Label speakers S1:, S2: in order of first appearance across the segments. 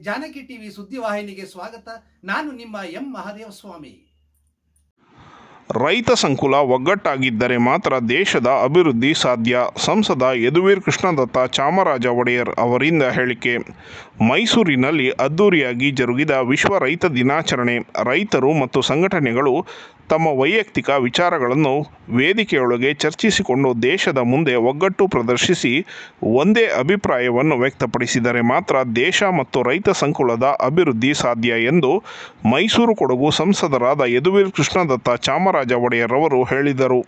S1: Janaki TV ಸುದ್ದಿವಾಹಿನಿಗೆ ಸ್ವಾಗತ. ನಾನು ನಿಮ್ಮ ಎಂ ಮಹಾದೇವ ಸ್ವಾಮಿ.
S2: ರೈತ ಸಂಕುಲ ಒಗ್ಗಟ್ಟಾಗಿದ್ದರೆ ಮಾತ್ರ ದೇಶದ ಅಭಿವೃದ್ಧಿ ಸಾಧ್ಯ. ಸಂಸದ ಯದುವೀರ್ ಕೃಷ್ಣದತ್ತ ಚಾಮರಾಜ ಒಡೆಯರ್ ಅವರಿಂದ ಹೇಳಿಕೆ. ಮೈಸೂರಿನಲ್ಲಿ ಅದ್ದೂರಿಯಾಗಿ ಜರುಗಿದ ವಿಶ್ವ ರೈತ ದಿನಾಚರಣೆ. ರೈತರು ಮತ್ತು ಸಂಘಟನೆಗಳು ತಮ್ಮ ವೈಯಕ್ತಿಕ ವಿಚಾರಗಳನ್ನು ವೇದಿಕೆಯೊಳಗೆ ಚರ್ಚಿಸಿಕೊಂಡು ದೇಶದ ಮುಂದೆ ಒಗ್ಗಟ್ಟು ಪ್ರದರ್ಶಿಸಿ ಒಂದೇ ಅಭಿಪ್ರಾಯವನ್ನು ವ್ಯಕ್ತಪಡಿಸಿದರೆ ಮಾತ್ರ ದೇಶ ಮತ್ತು ರೈತ ಸಂಕುಲದ ಅಭಿವೃದ್ಧಿ ಸಾಧ್ಯ ಎಂದು ಮೈಸೂರು ಕೊಡಗು ಸಂಸದರಾದ ಯದುವೀರ್ ಕೃಷ್ಣದತ್ತ ಚಾಮರಾಜ ಒಡೆಯರ್ ಅವರು ಹೇಳಿದರು.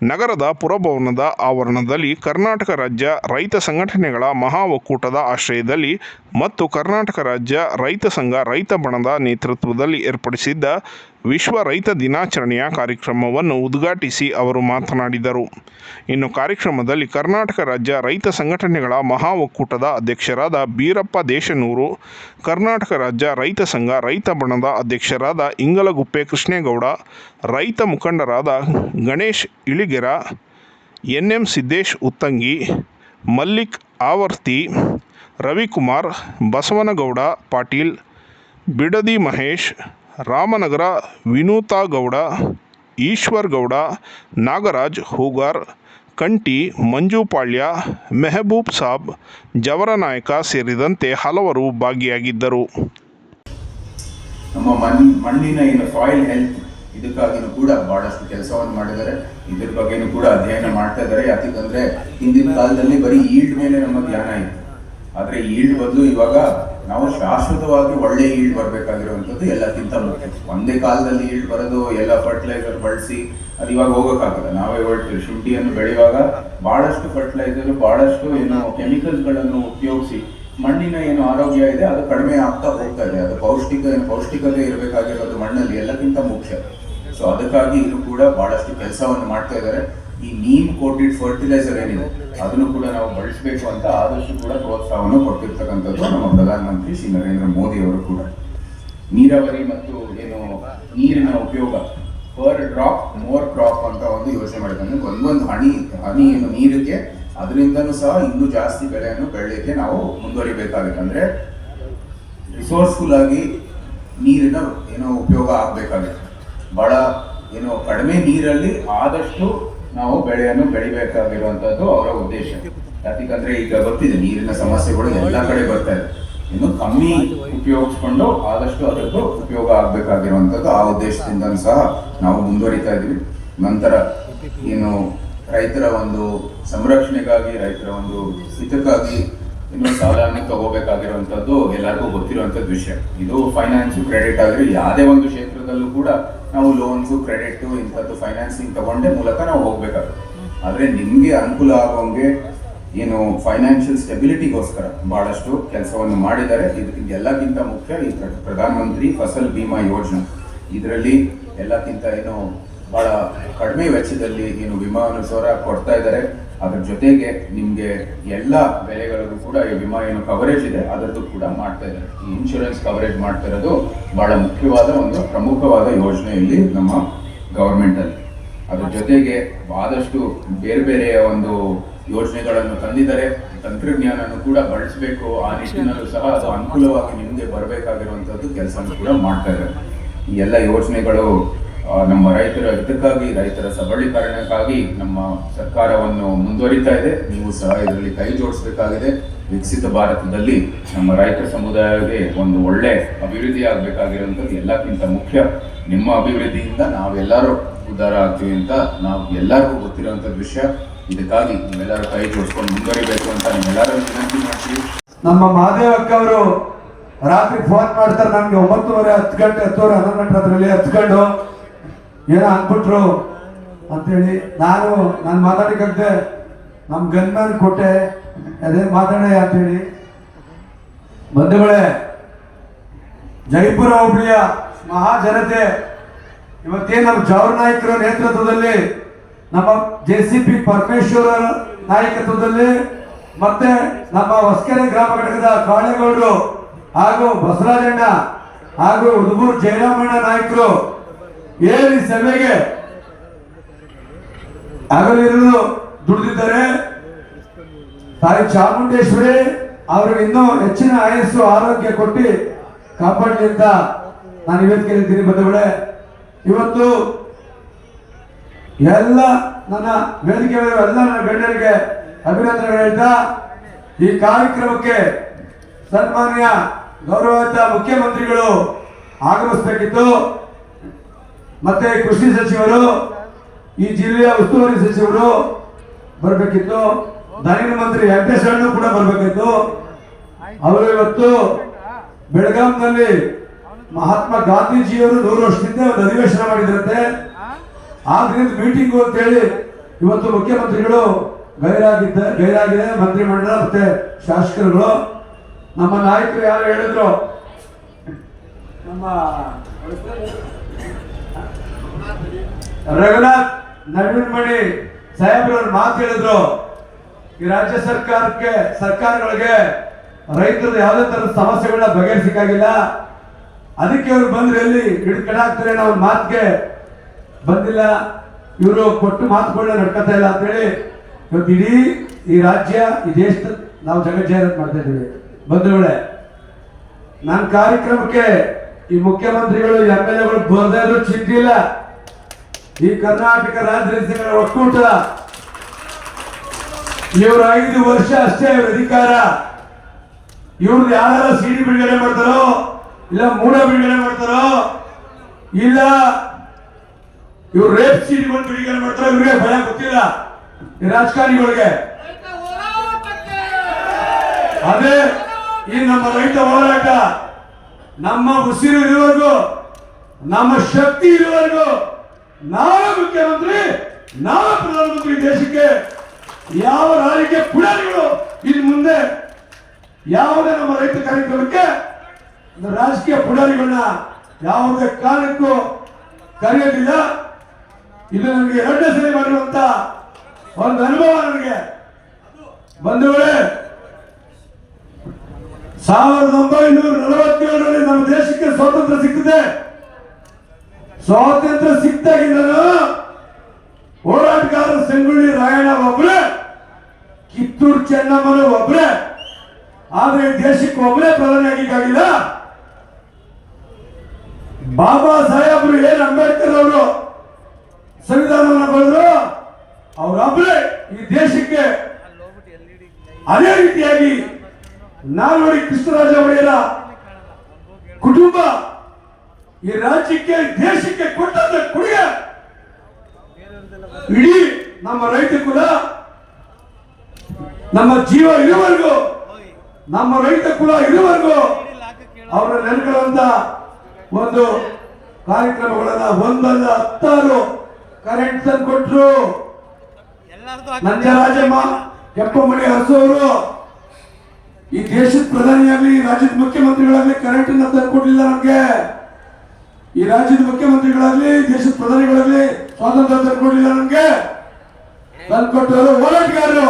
S2: ನಗರದ ಪುರಭವನದ ಆವರಣದಲ್ಲಿ ಕರ್ನಾಟಕ ರಾಜ್ಯ ರೈತ ಸಂಘಟನೆಗಳ ಮಹಾ ಒಕ್ಕೂಟದ ಆಶ್ರಯದಲ್ಲಿ ಮತ್ತು ಕರ್ನಾಟಕ ರಾಜ್ಯ ರೈತ ಸಂಘ ರೈತ ಬಣದ ನೇತೃತ್ವದಲ್ಲಿ ಏರ್ಪಡಿಸಿದ್ದ ವಿಶ್ವ ರೈತ ದಿನಾಚರಣೆಯ ಕಾರ್ಯಕ್ರಮವನ್ನು ಉದ್ಘಾಟಿಸಿ ಅವರು ಮಾತನಾಡಿದರು. ಇನ್ನು ಕಾರ್ಯಕ್ರಮದಲ್ಲಿ ಕರ್ನಾಟಕ ರಾಜ್ಯ ರೈತ ಸಂಘಟನೆಗಳ ಮಹಾ ಒಕ್ಕೂಟದ ಅಧ್ಯಕ್ಷರಾದ ಬೀರಪ್ಪ ದೇಶನೂರು, ಕರ್ನಾಟಕ ರಾಜ್ಯ ರೈತ ಸಂಘ ರೈತ ಬಣದ ಅಧ್ಯಕ್ಷರಾದ ಇಂಗಲಗುಪ್ಪೆ ಕೃಷ್ಣೇಗೌಡ, ರೈತ ಮುಖಂಡರಾದ ಗಣೇಶ್ ಇಳಿಗೆರ ಎನ್ ಎಂ ಸಿದ್ದೇಶ್ ಉತ್ತಂಗಿ, ಮಲ್ಲಿಕ್ ಆವರ್ತಿ, ರವಿಕುಮಾರ್ ಬಸವನಗೌಡ ಪಾಟೀಲ್, ಬಿಡದಿ ಮಹೇಶ್ ರಾಮನಗರ ವಿನೂತಾ ಗೌಡ ಈಶ್ವರ್ ಗೌಡ ನಾಗರಾಜ್ ಹೂಗಾರ್, ಕಂಟಿ ಮಂಜುಪಾಳ್ಯ ಮೆಹಬೂಬ್ ಸಾಬ್, ಜವರನಾಯಕ ಸೇರಿದಂತೆ ಹಲವರು ಭಾಗಿಯಾಗಿದ್ದರು.
S3: ನಮ್ಮ ಮಣ್, ಮಣ್ಣಿನ ಏನು ಸಾಯಿಲ್ ಹೆಲ್ತ್ ಇದಕ್ಕಾಗಿನೂ ಕೂಡ ಬಹಳಷ್ಟು ಕೆಲಸವನ್ನು ಮಾಡಿದ್ದಾರೆ. ಇದ್ರ ಬಗ್ಗೆನೂ ಕೂಡ ಅಧ್ಯಯನ ಮಾಡ್ತಾ ಇದ್ದಾರೆ. ಯಾಕಂದ್ರೆ ಹಿಂದಿನ ಕಾಲದಲ್ಲಿ ಬರೀ ಈಲ್ಡ್ ಮೇಲೆ ನಮ್ಮ ಧ್ಯಾನ ಇತ್ತು. ಆದರೆ ಈಲ್ಡ್ ಬದಲು ಇವಾಗ ನಾವು ಶಾಶ್ವತವಾಗಿ ಒಳ್ಳೆ ಈಲ್ಡ್ ಬರಬೇಕಾಗಿರುವಂಥದ್ದು ಎಲ್ಲಕ್ಕಿಂತ ಮುಖ್ಯ. ಒಂದೇ ಕಾಲದಲ್ಲಿ ಈಲ್ಡ್ ಬರೋದು, ಎಲ್ಲ ಫರ್ಟಿಲೈಸರ್ ಬಳಸಿ ಅದು ಇವಾಗ ಹೋಗೋಕ್ಕಾಗಲ್ಲ. ನಾವೇ ಹೊರಟು ಶುಂಠಿಯನ್ನು ಬೆಳೆಯುವಾಗ ಬಹಳಷ್ಟು ಫರ್ಟಿಲೈಸರ್ ಬಹಳಷ್ಟು ಏನು ಕೆಮಿಕಲ್ಸ್ಗಳನ್ನು ಉಪಯೋಗಿಸಿ ಮಣ್ಣಿನ ಏನು ಆರೋಗ್ಯ ಇದೆ, ಅದು ಕಡಿಮೆ ಆಗ್ತಾ ಹೋಗ್ತಾ ಇದೆ. ಅದು ಪೌಷ್ಟಿಕ, ಪೌಷ್ಟಿಕತೆ ಇರಬೇಕಾಗಿರೋದು ಮಣ್ಣಲ್ಲಿ ಎಲ್ಲಕ್ಕಿಂತ ಮುಖ್ಯ. ಸೊ ಅದಕ್ಕಾಗಿ ಇದು ಕೂಡ ಬಹಳಷ್ಟು ಕೆಲಸವನ್ನು ಮಾಡ್ತಾ ಇದ್ದಾರೆ. ಈ ನೀಮ್ ಕೋಟೆಡ್ ಫರ್ಟಿಲೈಸರ್ ಏನಿದೆ, ಅದನ್ನು ಕೂಡ ನಾವು ಬಳಸಬೇಕು ಅಂತ ಆದಷ್ಟು ಕೂಡ ಪ್ರೋತ್ಸಾಹವನ್ನು ಕೊಟ್ಟಿರ್ತಕ್ಕಂಥದ್ದು ನಮ್ಮ ಪ್ರಧಾನಮಂತ್ರಿ ಶ್ರೀ ನರೇಂದ್ರ ಮೋದಿ ಅವರು ಕೂಡ. ನೀರಾವರಿ ಮತ್ತು ಏನು ನೀರಿನ ಉಪಯೋಗ ಪರ್ ಡ್ರಾಪ್ ಮೋರ್ ಡ್ರಾಪ್ ಅಂತ ಒಂದು ಯೋಚನೆ ಮಾಡಿದ್ರೆ ಒಂದೊಂದು ಹನಿ ಹನಿ ಏನು ನೀರಿಗೆ, ಅದರಿಂದನೂ ಸಹ ಇನ್ನೂ ಜಾಸ್ತಿ ಬೆಳೆಯನ್ನು ಬೆಳೆಯಕ್ಕೆ ನಾವು ಮುಂದುವರಿಬೇಕಾಗುತ್ತೆ. ಅಂದರೆ ರಿಸೋರ್ಸ್ಫುಲ್ ಆಗಿ ನೀರಿನ ಏನೋ ಉಪಯೋಗ ಆಗಬೇಕಾಗುತ್ತೆ. ಬಹಳ ಏನೋ ಕಡಿಮೆ ನೀರಲ್ಲಿ ಆದಷ್ಟು ನಾವು ಬೆಳೆಯನ್ನು ಬೆಳಿಬೇಕಾಗಿರುವಂತದ್ದು ಅವರ ಉದ್ದೇಶ. ಯಾಕಂದ್ರೆ ಈಗ ಗೊತ್ತಿದೆ ನೀರಿನ ಸಮಸ್ಯೆಗಳು ಎಲ್ಲ ಕಡೆ ಬರ್ತಾ ಇದೆ. ಇನ್ನು ಕಮ್ಮಿ ಉಪಯೋಗಿಸ್ಕೊಂಡು ಆದಷ್ಟು ಅದಕ್ಕೂ ಉಪಯೋಗ ಆಗ್ಬೇಕಾಗಿರುವಂತದ್ದು ಆ ಉದ್ದೇಶದಿಂದ ಸಹ ನಾವು ಮುಂದುವರಿತಾ ಇದೀವಿ ನಂತರ ಏನು ರೈತರ ಒಂದು ಸಂರಕ್ಷಣೆಗಾಗಿ, ರೈತರ ಒಂದು ಹಿತಕ್ಕಾಗಿ ಇನ್ನು ಸಾಲವನ್ನು ತಗೋಬೇಕಾಗಿರುವಂತದ್ದು ಎಲ್ಲರಿಗೂ ಗೊತ್ತಿರುವಂತದ್ದು ವಿಷಯ. ಇದು ಫೈನಾನ್ಸ್ ಕ್ರೆಡಿಟ್ ಆಗಲಿ ಯಾವುದೇ ಒಂದು ಕ್ಷೇತ್ರದಲ್ಲೂ ಕೂಡ ನಾವು ಲೋನ್ಸು ಕ್ರೆಡಿಟ್ ಇಂಥದ್ದು ಫೈನಾನ್ಸಿಂಗ್ ತಗೊಂಡೇ ಮೂಲಕ ನಾವು ಹೋಗ್ಬೇಕಾಗುತ್ತೆ. ಆದರೆ ನಿಮಗೆ ಅನುಕೂಲ ಆಗೋಂಗೆ, ಏನು ಫೈನಾನ್ಷಿಯಲ್ ಸ್ಟೆಬಿಲಿಟಿಗೋಸ್ಕರ ಬಹಳಷ್ಟು ಕೆಲಸವನ್ನು ಮಾಡಿದ್ದಾರೆ. ಇದು ಎಲ್ಲಕ್ಕಿಂತ ಮುಖ್ಯ ಈ ಪ್ರಧಾನ ಪ್ರಧಾನಮಂತ್ರಿ ಫಸಲ್ ಬಿಮಾ ಯೋಜನೆ. ಇದರಲ್ಲಿ ಎಲ್ಲಕ್ಕಿಂತ ಏನು ಬಹಳ ಕಡಿಮೆ ವೆಚ್ಚದಲ್ಲಿ ಏನು ವಿಮಾವನ್ನು ಸೌರ ಕೊಡ್ತಾ ಇದ್ದಾರೆ. ಅದ್ರ ಜೊತೆಗೆ ನಿಮಗೆ ಎಲ್ಲ ಬೆಲೆಗಳಿಗೂ ಕೂಡ ಈ ವಿಮಾ ಏನು ಕವರೇಜ್ ಇದೆ. ಅದರದ್ದು ಕೂಡ ಮಾಡ್ತಾ ಇದ್ದಾರೆ. ಈ ಇನ್ಶೂರೆನ್ಸ್ ಕವರೇಜ್ ಮಾಡ್ತಾ ಇರೋದು ಬಹಳ ಮುಖ್ಯವಾದ ಒಂದು ಪ್ರಮುಖವಾದ ಯೋಜನೆ ಇಲ್ಲಿ ನಮ್ಮ ಗೌರ್ಮೆಂಟಲ್ಲಿ ಅದ್ರ ಜೊತೆಗೆ ಆದಷ್ಟು ಬೇರೆ ಬೇರೆಯ ಒಂದು ಯೋಜನೆಗಳನ್ನು ತಂದಿದ್ದಾರೆ. ತಂತ್ರಜ್ಞಾನ ಕೂಡ ಬಳಸಬೇಕು. ಆ ನಿಟ್ಟಿನಲ್ಲೂ ಸಹ ಅದು ಅನುಕೂಲವಾಗಿ ನಿಮಗೆ ಬರಬೇಕಾಗಿರುವಂಥದ್ದು ಕೆಲಸ ಕೂಡ ಮಾಡ್ತಾ ಇದ್ದಾರೆ. ಈ ಎಲ್ಲ ಯೋಜನೆಗಳು ನಮ್ಮ ರೈತರ ಹಿತಕ್ಕಾಗಿ, ರೈತರ ಸಬಲೀಕರಣಕ್ಕಾಗಿ ನಮ್ಮ ಸರ್ಕಾರವನ್ನು ಮುಂದುವರಿತಾ ಇದೆ. ನೀವು ಸಹ ಇದರಲ್ಲಿ ಕೈ ಜೋಡಿಸಬೇಕಾಗಿದೆ. ವಿಕಸಿತ ಭಾರತದಲ್ಲಿ ನಮ್ಮ ರೈತ ಸಮುದಾಯಕ್ಕೆ ಒಂದು ಒಳ್ಳೆ ಅಭಿವೃದ್ಧಿ ಆಗಬೇಕಾಗಿರುವಂಥದ್ದು ಎಲ್ಲಕ್ಕಿಂತ ಮುಖ್ಯ ನಿಮ್ಮ ಅಭಿವೃದ್ಧಿಯಿಂದ ನಾವೆಲ್ಲರೂ ಉದ್ಧಾರ ಆಗ್ತೀವಿ ಅಂತ ನಾವು ಎಲ್ಲರಿಗೂ ಗೊತ್ತಿರುವಂಥ ವಿಷಯ. ಇದಕ್ಕಾಗಿ ನೀವೆಲ್ಲರೂ ಕೈ ಜೋಡಿಸ್ಕೊಂಡು ಮುಂದುವರಿಬೇಕು ಅಂತ ನಿಮ್ಮೆಲ್ಲರೂ ವಿನಂತಿ ಮಾಡ್ತೀವಿ
S4: ನಮ್ಮ ಮಹಾದೇವ ಅಕ್ಕ ಅವರು ರಾತ್ರಿ ಫೋನ್ ಮಾಡ್ತಾರೆ. ನಮಗೆ ಒಂಬತ್ತುವರೆ ಹತ್ತು ಗಂಟೆ ಹತ್ತುವರೆ ಹನ್ನೊಂದು ಗಂಟೆ ಅದರಲ್ಲಿ ಹತ್ಕೊಂಡು ಏನೋ ಅಂದ್ಬಿಟ್ರು ಅಂತೇಳಿ, ನಾನು ನಾನು ಮಾತಾಡಿಕಂತೆ ನಮ್ಮ ಗನ್ಮ್ಯಾನ್ ಕೊಟ್ಟೆ. ಅದೇ ಮಾತಾಡ ಅಂತೇಳಿ. ಬಂಧುಗಳೇ, ಜೈಪುರ ಹೋಬಳಿಯ ಮಹಾಜನತೆ, ಇವತ್ತೇ ನಮ್ಮ ಜವರ್ ನಾಯಕರ ನೇತೃತ್ವದಲ್ಲಿ, ನಮ್ಮ ಜೆ ಸಿ ಪಿ ಪರಮೇಶ್ವರ ನಾಯಕತ್ವದಲ್ಲಿ, ಮತ್ತೆ ನಮ್ಮ ಹೊಸಕೆರೆ ಗ್ರಾಮ ಘಟಕದ ಕಾಳೇಗೌಡರು ಹಾಗೂ ಬಸವರಾಜಣ್ಣ ಹಾಗೂ ಉದುಗೂರು ಜಯರಾಮಣ್ಣ ನಾಯಕರು ಈ ಸಭೆಗೆ ಅಗಲಿರಲು ದುಡಿದಿದ್ದಾರೆ. ತಾಯಿ ಚಾಮುಂಡೇಶ್ವರಿ ಅವರು ಇನ್ನೂ ಹೆಚ್ಚಿನ ಆಯಸ್ಸು, ಆರೋಗ್ಯ ಕೊಟ್ಟು ಕಾಪಾಡಲಿ ಅಂತ ನಾನು ಇವತ್ತು ಹೇಳ್ತೀನಿ ಬಂಧುಗಳೇ. ಇವತ್ತು ಎಲ್ಲ ನನ್ನ ವೇದಿಕೆ ಎಲ್ಲ ನನ್ನ ಗಣ್ಯರಿಗೆ ಅಭಿನಂದನೆ ಹೇಳ್ತಾ, ಈ ಕಾರ್ಯಕ್ರಮಕ್ಕೆ ಸನ್ಮಾನ್ಯ ಗೌರವಯುತ ಮುಖ್ಯಮಂತ್ರಿಗಳು ಆಗಮಿಸಬೇಕಿತ್ತು. ಮತ್ತೆ ಕೃಷಿ ಸಚಿವರು, ಈ ಜಿಲ್ಲೆಯ ಉಸ್ತುವಾರಿ ಸಚಿವರು ಬರಬೇಕಿತ್ತು. ಧನಿಕ ಮಂತ್ರಿ ವೆಂಕಟೇಶ್ವರನು ಕೂಡ ಬರಬೇಕಿತ್ತು. ಅವರು ಇವತ್ತು ಬೆಳಗಾಂನಲ್ಲಿ ಮಹಾತ್ಮ ಗಾಂಧೀಜಿಯವರು ನೂರು ವರ್ಷದಿಂದ ಒಂದು ಅಧಿವೇಶನ ಮಾಡಿದ್ರಂತೆ. ಆದ್ರಿಂದ ಮೀಟಿಂಗ್ ಅಂತ ಹೇಳಿ ಇವತ್ತು ಮುಖ್ಯಮಂತ್ರಿಗಳು ಗೈರಾಗಿದ್ದ, ಗೈರಾಗಿದೆ, ಮಂತ್ರಿಮಂಡಲ ಮತ್ತೆ ಶಾಸಕರುಗಳು. ನಮ್ಮ ನಾಯಕರು ಯಾರು ಹೇಳಿದ್ರು? ನಮ್ಮ ರಘುನಾಥ್ ನವೀನ್ಮಣಿ ಸಾಹೇಬ್ರವ್ರು ಮಾತು ಹೇಳಿದ್ರು. ಈ ರಾಜ್ಯ ಸರ್ಕಾರಕ್ಕೆ, ಸರ್ಕಾರಗಳಿಗೆ ರೈತರ ಯಾವುದೇ ತರದ ಸಮಸ್ಯೆಗಳನ್ನ ಬಗೆಹರಿಸಿಕಾಗಿಲ್ಲ ಅದಕ್ಕೆ ಅವ್ರು ಬಂದ್ರೆ ಎಲ್ಲಿ ಹಿಡ್ಕಡಾಗ್ತಾರೆ ಅನ್ನೋ ಮಾತಿಗೆ ಬಂದಿಲ್ಲ. ಇವರು ಕೊಟ್ಟು ಮಾತುಗಳನ್ನ ನಡ್ಕೊತಾ ಇಲ್ಲ ಅಂತೇಳಿ ಇವತ್ತು ಇಡೀ ಈ ರಾಜ್ಯ, ಈ ದೇಶದ ನಾವು ಜಗಜ್ಜಾಹೀರಾತು ಮಾಡ್ತಾ ಇದ್ದೀವಿ. ಬಂಧುಗಳೇ ನನ್ನ ಕಾರ್ಯಕ್ರಮಕ್ಕೆ ಈ ಮುಖ್ಯಮಂತ್ರಿಗಳು ಎಂ ಎಲ್ ಎಗಳು ಬರ್ದಾದ್ರು ಚಿಟ್ಟಿಲ್ಲ ಈ ಕರ್ನಾಟಕ ರಾಜ್ಯ ರೈತಗಳ ಒಕ್ಕೂಟ. ಇವರು ಐದು ವರ್ಷ ಅಷ್ಟೇ ಇವ್ರ ಅಧಿಕಾರ. ಇವ್ರದ್ದು ಯಾರ ಸಿಡಿ ಬಿಡುಗಡೆ ಮಾಡ್ತಾರೋ ಇಲ್ಲ ಮೂಡ ಬಿಡುಗಡೆ ಮಾಡ್ತಾರೋ ಇಲ್ಲ ಇವ್ರು ರೇಪ್ ಸಿಡಿಗಳು ಬಿಡುಗಡೆ ಮಾಡ್ತಾರೋ ಇವ್ರಿಗೆ ಭಯ ಗೊತ್ತಿಲ್ಲ. ಈ ರಾಜಕಾರಣಿಗಳಿಗೆ. ಅದೇ ಈ ನಮ್ಮ ರೈತ ಹೋರಾಟ. ನಮ್ಮ ಉಸಿರು ಇರುವವರೆಗೂ ನಮ್ಮ ಶಕ್ತಿ ಇರುವವರೆಗೂ ನಾವೇ ಮುಖ್ಯಮಂತ್ರಿ, ನಾವೇ ಪ್ರಧಾನಮಂತ್ರಿ ದೇಶಕ್ಕೆ ಯಾವ ರಾಜಕೀಯ ಪುಡಾರಿಗಳು ಇನ್ನು ಮುಂದೆ ಯಾವುದೇ ನಮ್ಮ ರೈತ ಕಾರ್ಯಕ್ರಮಕ್ಕೆ ರಾಜಕೀಯ ಪುಡಾರಿಗಳನ್ನ ಯಾವುದೇ ಕಾರಣಕ್ಕೂ ಕರೆಯೋದಿಲ್ಲ. ಇದು ನನಗೆ ಎರಡನೇ ಸರಿ ಮಾಡಿರುವಂತ ಒಂದು ಅನುಭವ ನನಗೆ. ಬಂಧುಗಳೇ ಸಾವಿರದ ಒಂಬೈನೂರ ನಲವತ್ತೇಳರಲ್ಲಿ ನಮ್ಮ ದೇಶಕ್ಕೆ ಸ್ವಾತಂತ್ರ್ಯ ಸಿಕ್ಕಿದೆ. ಸ್ವಾತಂತ್ರ್ಯ ಸಿಕ್ತಾಗಿಂದಲೂ ಹೋರಾಟಗಾರ ಸಂಗೊಳ್ಳಿ ರಾಯಣ್ಣ ಒಬ್ಬರೇ ಕಿತ್ತೂರು ಚೆನ್ನಮ್ಮನ ಒಬ್ಬರೇ ಆದ್ರೆ ದೇಶಕ್ಕೆ ಒಬ್ಬರೇ ಪ್ರಧಾನಿ ಆಗಿಲ್ಲ ಬಾಬಾ ಸಾಹೇಬ್ರು ಏನ್ ಅಂಬೇಡ್ಕರ್ ಅವರು ಸಂವಿಧಾನವನ್ನು ಬರೆದ್ರು ಅವರೊಬ್ಬರೇ ಈ ದೇಶಕ್ಕೆ ಅದೇ ರೀತಿಯಾಗಿ ನಾಲ್ವಡಿ ಕೃಷ್ಣರಾಜ ಒಡೆಯರ ಕುಟುಂಬ ಈ ರಾಜ್ಯಕ್ಕೆ ದೇಶಕ್ಕೆ ಕೊಟ್ಟಂತ ಕೊಡುಗೆ ಇಡೀ ನಮ್ಮ ರೈತ ಕುಲ ನಮ್ಮ ಜೀವ ಇರುವವರೆಗೂ ನಮ್ಮ ರೈತ ಕುಲ ಇರುವವರೆಗೂ ಅವರ ನೆನಕೊಳ್ಳುವಂತ ಒಂದು ಕಾರ್ಯಕ್ರಮಗಳನ್ನ ಒಂದಲ್ಲ ಹತ್ತಾರು ಕರೆಂಟ್ ತಂದು ಕೊಟ್ರು. ನಂಜರಾಜಮ್ಮ ಕೆಂಪಮಣಿ ಅರಸವರು ಈ ದೇಶದ ಪ್ರಧಾನಿಯಾಗ್ಲಿ ಈ ರಾಜ್ಯದ ಮುಖ್ಯಮಂತ್ರಿಗಳಾಗ್ಲಿ ಕರೆಂಟ್ ಅನ್ನ ತಂದ್ಕೊಡ್ಲಿಲ್ಲ ನಮ್ಗೆ. ಈ ರಾಜ್ಯದ ಮುಖ್ಯಮಂತ್ರಿಗಳಾಗ್ಲಿ ದೇಶದ ಪ್ರಧಾನಿಗಳಾಗ್ಲಿ ಸ್ವಾತಂತ್ರ್ಯ ತಂದ್ಕೊಡ್ಲಿಲ್ಲ ನಮ್ಗೆ. ತಂದ್ಕೊಟ್ಟವರು ಹೋರಾಟಗಾರರು.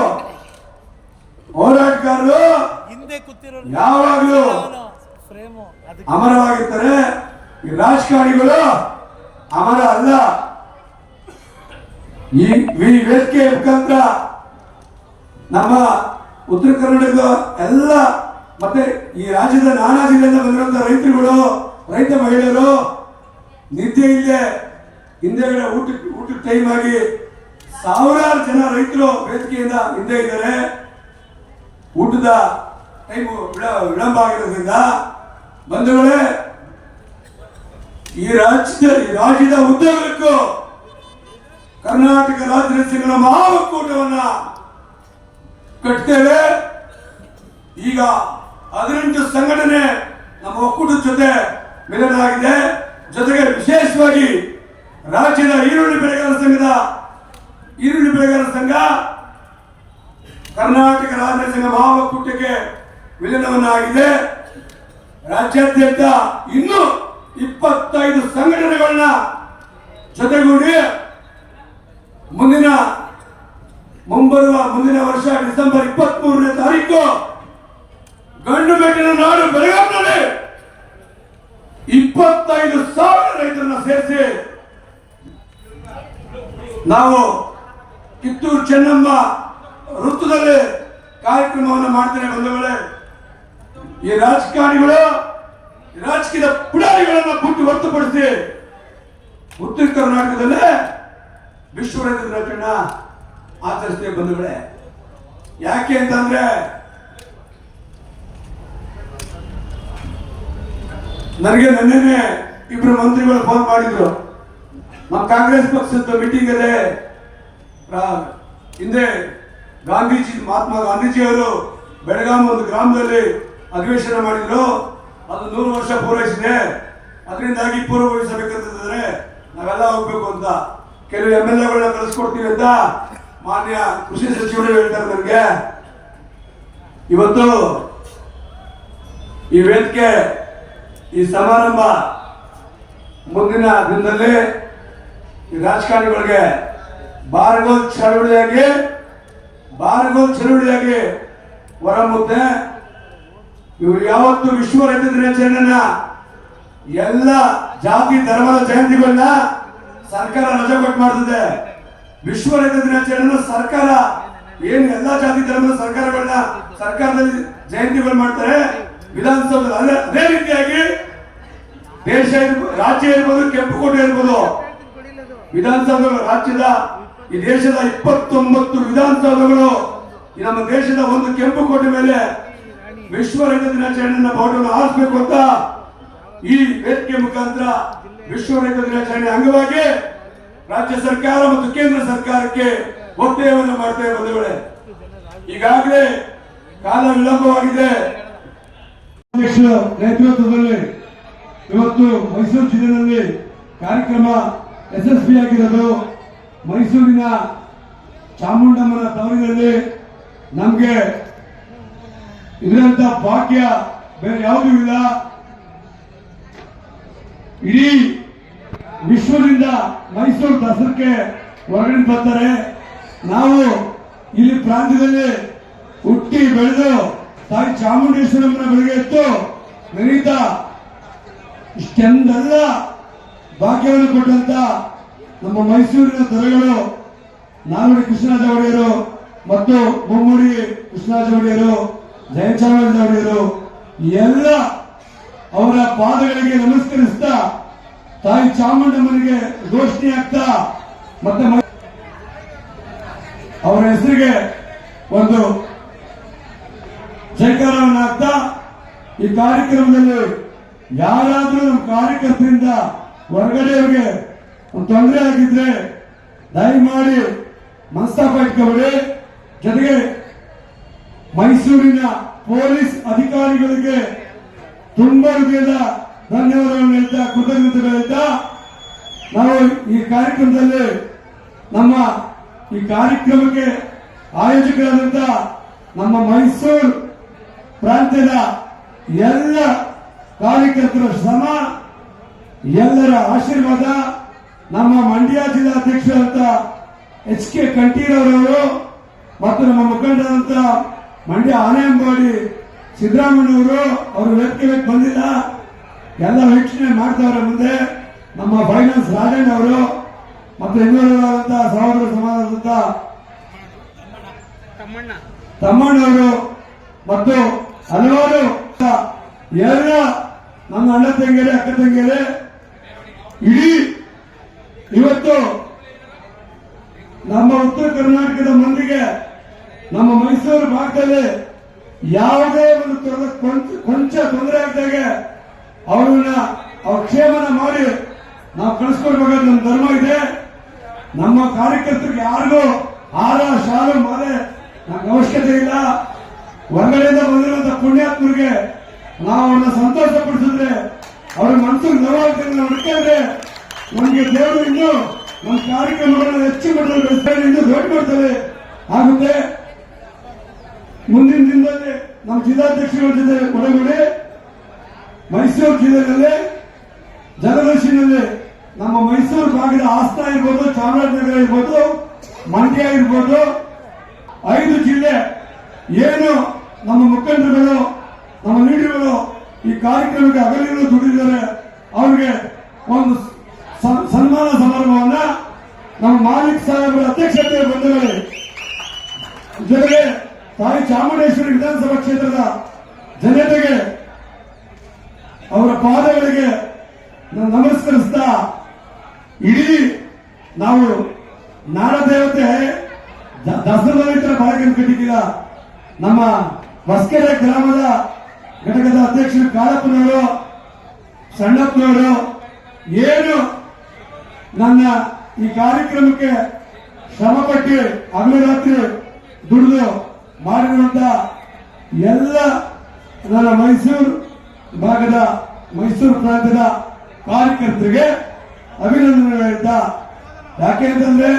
S4: ಹೋರಾಟಗಾರರು ಯಾವಾಗ್ಲೂ ಅಮರವಾಗಿರ್ತಾರೆ. ಈ ರಾಜಕಾರಣಿಗಳು ಅಮರ ಅಲ್ಲ. ಈ ಈ ವೇದಿಕೆ ಮುಖಾಂತರ ನಮ್ಮ ಉತ್ತರ ಕರ್ನಾಟಕದ ಎಲ್ಲ, ಮತ್ತೆ ಈ ರಾಜ್ಯದ ನಾನಾ ಜಿಲ್ಲೆಯಿಂದ ಬಂದಿರುವಂತ ರೈತರುಗಳು, ರೈತ ಮಹಿಳೆಯರು, ನಿದ್ದೆ ಇಲ್ಲದೆ ಹಿಂದೆಗಡೆ ಊಟ ಊಟದ ಟೈಮ್ ಆಗಿ ಸಾವಿರಾರು ಜನ ರೈತರು ವೇದಿಕೆಯಿಂದ ಹಿಂದೆ ಇದ್ದಾರೆ. ಊಟದ ಟೈಮು ವಿಳಂಬ ಆಗಿರೋದ್ರಿಂದ ಬಂಧುಗಳೇ, ಈ ರಾಜ್ಯದ ಈ ರಾಜ್ಯದ ಉದ್ಯೋಗಕ್ಕೂ ಕರ್ನಾಟಕ ರಾಜ್ಯ ರೈತಗಳ ಮಹಾಒಕ್ಕೂಟವನ್ನ ಕಟ್ತೇವೆ. ಈಗ ಹದಿನೆಂಟು ಸಂಘಟನೆ ನಮ್ಮ ಒಕ್ಕೂಟದ ಜೊತೆ ಮಿಲನಾಗಿದೆ ಜೊತೆಗೆ ವಿಶೇಷವಾಗಿ ರಾಜ್ಯದ ಈರುಳ್ಳಿ ಬೆಳೆಗಾರ ಸಂಘದ ಈರುಳ್ಳಿ ಬೆಳೆಗಾರ ಸಂಘ, ಕರ್ನಾಟಕ ರಾಜ್ಯ ಸಂಘ ಮಹಾಒಕ್ಕೂಟಕ್ಕೆ ವಿಲೀನವನ್ನಾಗಿದೆ ರಾಜ್ಯಾದ್ಯಂತ ಇನ್ನೂ ಇಪ್ಪತ್ತೈದು ಸಂಘಟನೆಗಳನ್ನ ಜೊತೆಗೂಡಿ ಮುಂದಿನ ಮುಂಬರುವ ಮುಂದಿನ ವರ್ಷ ಡಿಸೆಂಬರ್ ಇಪ್ಪತ್ತ್ ಮೂರನೇ ತಾರೀಕು ಗಂಡು ಬೆಟ್ಟಿನ ನಾಡು ಬೆಳಗಾವಿನಲ್ಲಿ ಇಪ್ಪತ್ತೈದು ಸಾವಿರ ರೈತರನ್ನ ಸೇರಿಸಿ ನಾವು ಕಿತ್ತೂರು ಚೆನ್ನಮ್ಮ ವೃತ್ತದಲ್ಲಿ ಕಾರ್ಯಕ್ರಮವನ್ನು ಮಾಡ್ತೇನೆ ಬಂಧುಗಳೇ. ಈ ರಾಜಕಾರಣಿಗಳು ರಾಜಕೀಯ ಪುಡಾರಿಗಳನ್ನ ಬಿಟ್ಟು ಹೊರತುಪಡಿಸಿ ಉತ್ತರ ಕರ್ನಾಟಕದಲ್ಲೇ ವಿಶ್ವ ರೈತ ದಿನಾಚರಣೆ ಆಚರಿಸ್ತೇವೆ ಬಂಧುಗಳೇ. ಯಾಕೆ ಅಂತಂದ್ರೆ ನನಗೆ ನನ್ನೇನೆ ಇಬ್ರು ಮಂತ್ರಿಗಳು ಫೋನ್ ಮಾಡಿದ್ರು. ನಮ್ಮ ಕಾಂಗ್ರೆಸ್ ಪಕ್ಷದ ಮೀಟಿಂಗ್ ಅಲ್ಲಿ ಹಿಂದೆ ಗಾಂಧೀಜಿ, ಮಹಾತ್ಮ ಗಾಂಧೀಜಿ ಅವರು ಬೆಳಗಾಂ ಒಂದು ಗ್ರಾಮದಲ್ಲಿ ಅಧಿವೇಶನ ಮಾಡಿದ್ರು. ಅದು ನೂರು ವರ್ಷ ಪೂರೈಸಿದೆ. ಅದರಿಂದಾಗಿ ಪೂರ್ವಭವಿಸಬೇಕಂತಂದ್ರೆ ನಾವೆಲ್ಲ ಹೋಗ್ಬೇಕು ಅಂತ. ಕೆಲವು ಎಂ ಎಲ್ ಎಗಳನ್ನ ಕಳಿಸ್ಕೊಡ್ತೀವಿ ಅಂತ ಮಾನ್ಯ ಕೃಷಿ ಸಚಿವರು ಹೇಳ್ತಾರೆ ನನಗೆ. ಇವತ್ತು ಈ ವೇದಿಕೆ, ಈ ಸಮಾರಂಭ ಮುಂದಿನ ದಿನದಲ್ಲಿ ಈ ರಾಜಕಾರಣಿಗಳಿಗೆ ಬಾರ್ಗೋಲ್ ಚಳವಳಿಯಾಗಿ ಬಾರ್ಗೋಲ್ ಚಳವಳಿಯಾಗಿ ಹೊರಮುದ್ದೆ. ಇವರು ಯಾವತ್ತು ವಿಶ್ವ ರೈತ ದಿನಾಚರಣೆನ ಎಲ್ಲ ಜಾತಿ, ಧರ್ಮದ ಜಯಂತಿಗಳನ್ನ ಸರ್ಕಾರ ರಜೆ ಕೊಟ್ಟು ಮಾಡ್ತದೆ. ವಿಶ್ವ ರೈತ ದಿನಾಚರಣೆ ಸರ್ಕಾರ ಏನು ಎಲ್ಲಾ ಜಾತಿ ಧರ್ಮದ ಸರ್ಕಾರಗಳನ್ನ ಸರ್ಕಾರದಲ್ಲಿ ಜಯಂತಿಗಳು ಮಾಡ್ತಾರೆ. ವಿಧಾನಸೌಧದಲ್ಲಿ ಅದೇ ರೀತಿಯಾಗಿ ದೇಶ ರಾಜ್ಯ ಇರ್ಬೋದು ಕೆಂಪುಕೋಟೆ ಇರ್ಬೋದು. ವಿಧಾನಸೌಧಗಳು, ರಾಜ್ಯದ, ಈ ದೇಶದ ಇಪ್ಪತ್ತೊಂಬತ್ತು ವಿಧಾನಸೌಧಗಳು ನಮ್ಮ ದೇಶದ ಒಂದು ಕೆಂಪುಕೋಟೆ ಮೇಲೆ ವಿಶ್ವ ರೈತ ದಿನಾಚರಣೆಯನ್ನ ಬಾವುಟವನ್ನು ಹಾರಿಸಬೇಕು ಅಂತ ಈ ವೇದಿಕೆ ಮುಖಾಂತರ ವಿಶ್ವ ರೈತ ದಿನಾಚರಣೆ ಅಂಗವಾಗಿ ರಾಜ್ಯ ಸರ್ಕಾರ ಮತ್ತು ಕೇಂದ್ರ ಸರ್ಕಾರಕ್ಕೆ ಒತ್ತಾಯವನ್ನು ಮಾಡ್ತೇವೆ ಬಂಧುಗಳೇ, ಈಗಾಗಲೇ ಕಾಲ ವಿಳಂಬವಾಗಿದೆ. ನೇತೃತ್ವದಲ್ಲಿ ಇವತ್ತು ಮೈಸೂರು ಜಿಲ್ಲೆಯಲ್ಲಿ ಕಾರ್ಯಕ್ರಮ ಯಶಸ್ವಿಯಾಗಿರೋದು. ಮೈಸೂರಿನ ಚಾಮುಂಡಮ್ಮನ ತವರಿನಲ್ಲಿ ನಮಗೆ ಇದರಂತ ಭಾಗ್ಯ ಬೇರೆ ಯಾವುದೂ ಇಲ್ಲ. ಇಡೀ ವಿಶ್ವದಿಂದ ಮೈಸೂರು ದಸರಕ್ಕೆ ಹೊರಗಡೆ ಬರ್ತಾರೆ. ನಾವು ಇಲ್ಲಿ ಪ್ರಾಂತ್ಯದಲ್ಲಿ ಹುಟ್ಟಿ ಬೆಳೆದು ತಾಯಿ ಚಾಮುಂಡೇಶ್ವರಮ್ಮನ ಬೆಳಗ್ಗೆ ಎತ್ತು ನಡೀತಾ ಇಷ್ಟೆಂದೆಲ್ಲ ಭಾಗ್ಯವನ್ನು ಕೊಟ್ಟಂತ ನಮ್ಮ ಮೈಸೂರಿನ ದೊರೆಗಳು ನಾಲ್ವಡಿ ಕೃಷ್ಣರಾಜ ಒಡೆಯರು ಮತ್ತು ಮುಮ್ಮೂಡಿ ಕೃಷ್ಣರಾಜ ಒಡೆಯರು, ಜಯಚಾಮರಾಜ ಒಡೆಯರು ಎಲ್ಲ ಅವರ ಪಾದಗಳಿಗೆ ನಮಸ್ಕರಿಸ್ತಾ ತಾಯಿ ಚಾಮುಂಡಮ್ಮನಿಗೆ ಘೋಷಣೆ ಆಗ್ತಾ ಮತ್ತೆ ಅವರ ಹೆಸರಿಗೆ ಒಂದು ಜಯಕಾರವನ್ನು ಆಗ್ತಾ ಈ ಕಾರ್ಯಕ್ರಮದಲ್ಲಿ ಯಾರಾದರೂ ನಮ್ಮ ಕಾರ್ಯಕರ್ತರಿಂದ ಹೊರಗಡೆಯವರಿಗೆ ಒಂದು ತೊಂದರೆ ಆಗಿದ್ರೆ ದಯಮಾಡಿ ಮನಸ್ತಾಪ ಇಟ್ಕೊಬೇಡಿ ಜೊತೆಗೆ ಮೈಸೂರಿನ ಪೊಲೀಸ್ ಅಧಿಕಾರಿಗಳಿಗೆ ತುಂಬಾ ಹೃದಯದ ಧನ್ಯವಾದಗಳನ್ನು ಹೇಳ್ತಾ ಕೃತಜ್ಞತೆಗಳು ಹೇಳ್ತಾ ನಾವು ಈ ಕಾರ್ಯಕ್ರಮದಲ್ಲಿ ನಮ್ಮ ಈ ಕಾರ್ಯಕ್ರಮಕ್ಕೆ ಆಯೋಜಕರಾದಂತ ನಮ್ಮ ಮೈಸೂರು ಪ್ರಾಂತ್ಯದ ಎಲ್ಲ ಕಾರ್ಯಕರ್ತರ ಶ್ರಮ, ಎಲ್ಲರ ಆಶೀರ್ವಾದ, ನಮ್ಮ ಮಂಡ್ಯ ಜಿಲ್ಲಾಧ್ಯಕ್ಷರಾದಂತ ಎಚ್ ಕೆ ಕಂಠೀರವರವರು ಮತ್ತು ನಮ್ಮ ಮುಖಂಡರಾದಂತ ಮಂಡ್ಯ ಆನೆಯಂಬಾಡಿ ಸಿದ್ದರಾಮಯ್ಯವರು ಅವರು ವ್ಯಕ್ತಿ ಬಂದಿಲ್ಲ. ಎಲ್ಲ ವೀಕ್ಷಣೆ ಮಾಡ್ತಾವ್ರೆ ಮುಂದೆ ನಮ್ಮ ಫೈನಾನ್ಸ್ ರಾಜಣ್ಣ ಅವರು ಮತ್ತು ಇನ್ನೂರಾದಂತ ಸಹೋದರ ಸಮಾಜದಂತ ತಮ್ಮಣ್ಣವರು ಮತ್ತು ಹಲವಾರು ಎಲ್ಲ ನಮ್ಮ ಅಣ್ಣ ತಂಗಿಯರೇ ಅಕ್ಕ ತಂಗಿಯರೇ ಇಡೀ ಇವತ್ತು ನಮ್ಮ ಉತ್ತರ ಕರ್ನಾಟಕದ ಮಂದಿಗೆ ನಮ್ಮ ಮೈಸೂರು ಭಾಗದಲ್ಲಿ ಯಾವುದೇ ಒಂದು ಕೊಂಚ ತೊಂದರೆ ಆಗ್ದಾಗೆ ಅವರನ್ನ ಅವ್ರ ಕ್ಷೇಮನ ಮಾಡಿ ನಾವು ಕಳಿಸ್ಕೊಡ್ಬೇಕಾದ ನಮ್ಮ ಧರ್ಮ ಇದೆ. ನಮ್ಮ ಕಾರ್ಯಕರ್ತರಿಗೆ ಯಾರಿಗೂ ಆರ ಶಾಲು, ಮಾಲೆ ನಮ್ಗೆ ಅವಶ್ಯಕತೆ ಇಲ್ಲ. ಹೊರಗಡೆಯಿಂದ ಬಂದಿರುವಂತ ಪುಣ್ಯಾತ್ಮರಿಗೆ ನಾವು ಅವ್ರನ್ನ ಸಂತೋಷ ಪಡಿಸಿದ್ರೆ ಅವ್ರ ಮನಸ್ಸಿಗೆ ನೋವಾಗ್ತದೆ ನಾವು ನಮ್ಗೆ ದೇವರು ಇನ್ನು ನಮ್ಮ ಕಾರ್ಯಕ್ರಮಗಳನ್ನ ಹೆಚ್ಚು ಮಟ್ಟದಲ್ಲಿ ಇನ್ನೂ ದೊಡ್ಡ ಆಗುತ್ತೆ. ಮುಂದಿನ ದಿನದಲ್ಲಿ ನಮ್ಮ ಜಿಲ್ಲಾಧ್ಯಕ್ಷರ ಜೊತೆ ಒಳಗಡೆ ಮೈಸೂರು ಜಿಲ್ಲೆಯಲ್ಲಿ ಜಲದರ್ಶಿನಲ್ಲಿ ನಮ್ಮ ಮೈಸೂರು ಭಾಗದ ಆಸ್ತಾ ಇರ್ಬೋದು, ಚಾಮರಾಜನಗರ ಇರ್ಬೋದು, ಮಂಡ್ಯ ಇರ್ಬೋದು, ಐದು ಜಿಲ್ಲೆ ಏನು ನಮ್ಮ ಮುಖಂಡರುಗಳು, ನಮ್ಮ ಲೀಡರ್ಗಳು ಈ ಕಾರ್ಯಕ್ರಮಕ್ಕೆ ಅಗಲಿಗಳು ದುಡಿದಿದ್ದಾರೆ. ಅವರಿಗೆ ಒಂದು ಸನ್ಮಾನ ಸಮಾರಂಭವನ್ನ ನಮ್ಮ ಮಾಲಿಕ್ ಸಾಹೇಬರ ಅಧ್ಯಕ್ಷತೆಯ ಬಂಧುಗಳೇ ಜೊತೆಗೆ ತಾಯಿ ಚಾಮುಂಡೇಶ್ವರಿ ವಿಧಾನಸಭಾ ಕ್ಷೇತ್ರದ ಜನತೆಗೆ ಅವರ ಪಾದಗಳಿಗೆ ನಮಸ್ಕರಿಸ್ತಾ ಇಡೀ ನಾವು ನಾಡದೇವತೆ ದಸರಾ ಬಾಳಗಿನ ಕಟ್ಟಿದ ನಮ್ಮ ಹೊಸಕೆರೆ ಗ್ರಾಮದ ಘಟಕದ ಅಧ್ಯಕ್ಷರು ಕಾಳಪ್ಪನವರು, ಸಣ್ಣಪ್ಪನವರು, ಏನು ನನ್ನ ಈ ಕಾರ್ಯಕ್ರಮಕ್ಕೆ ಶ್ರಮಪಟ್ಟು ಹಗಲು ರಾತ್ರಿ ದುಡಿದು ಮಾಡಿರುವಂತ ಎಲ್ಲ ನನ್ನ ಮೈಸೂರು ಭಾಗದ ಮೈಸೂರು ಪ್ರಾಂತ್ಯದ ಕಾರ್ಯಕರ್ತರಿಗೆ ಅಭಿನಂದನೆ ಹೇಳ್ತಾ ಯಾಕೆ ಅಂತಂದ್ರೆ